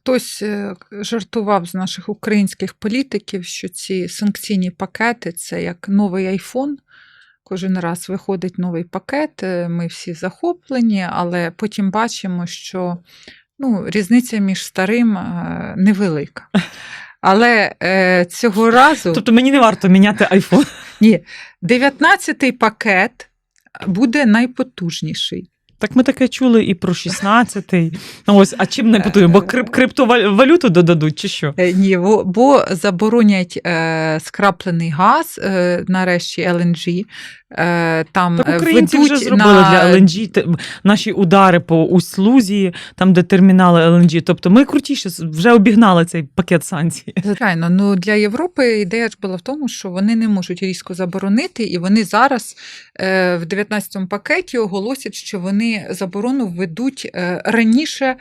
Хтось е, жартував з наших українських політиків, що ці санкційні пакети це як новий айфон. Кожен раз виходить новий пакет, е, ми всі захоплені, але потім бачимо, що ну, різниця між старим е, невелика. Але е, цього разу Тобто мені не варто міняти айфон. ні, 19-й пакет буде найпотужніший. Так ми таке чули і про 16-й. Ну ось, а чим не потуємо? Бо крип, криптовалюту додадуть, чи що? Е, Ні, бо, бо заборонять е, скраплений газ, е, нарешті LNG. Е, там Так е, українці ведуть вже зробили на... для те- наші удари по Усть-Лузі, там, де термінали LNG. Тобто ми крутіше вже обігнали цей пакет санкцій. Звичайно, ну для Європи ідея ж була в тому, що вони не можуть різко заборонити, і вони зараз е, в 19-му пакеті оголосять, що вони заборону введуть раніше,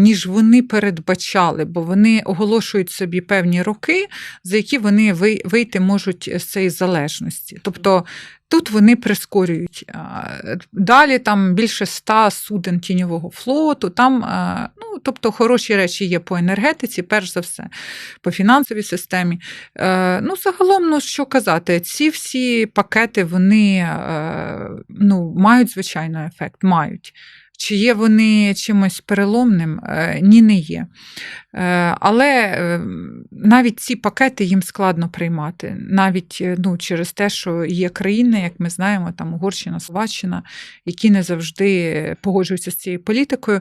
ніж вони передбачали, бо вони оголошують собі певні роки, за які вони вийти можуть з цієї залежності. Тобто Тут вони прискорюють. Далі там більше ста суден тіньового флоту. Там, ну, тобто, хороші речі є по енергетиці, перш за все, по фінансовій системі. Е, Ну, загалом, ну що казати, ці всі пакети вони е, ну, мають звичайно ефект, мають. Чи є вони чимось переломним? Е, Ні, не є. Е, Але е, навіть ці пакети їм складно приймати, навіть ну, через те, що є країни, як ми знаємо, там Угорщина, Словаччина, які не завжди погоджуються з цією політикою.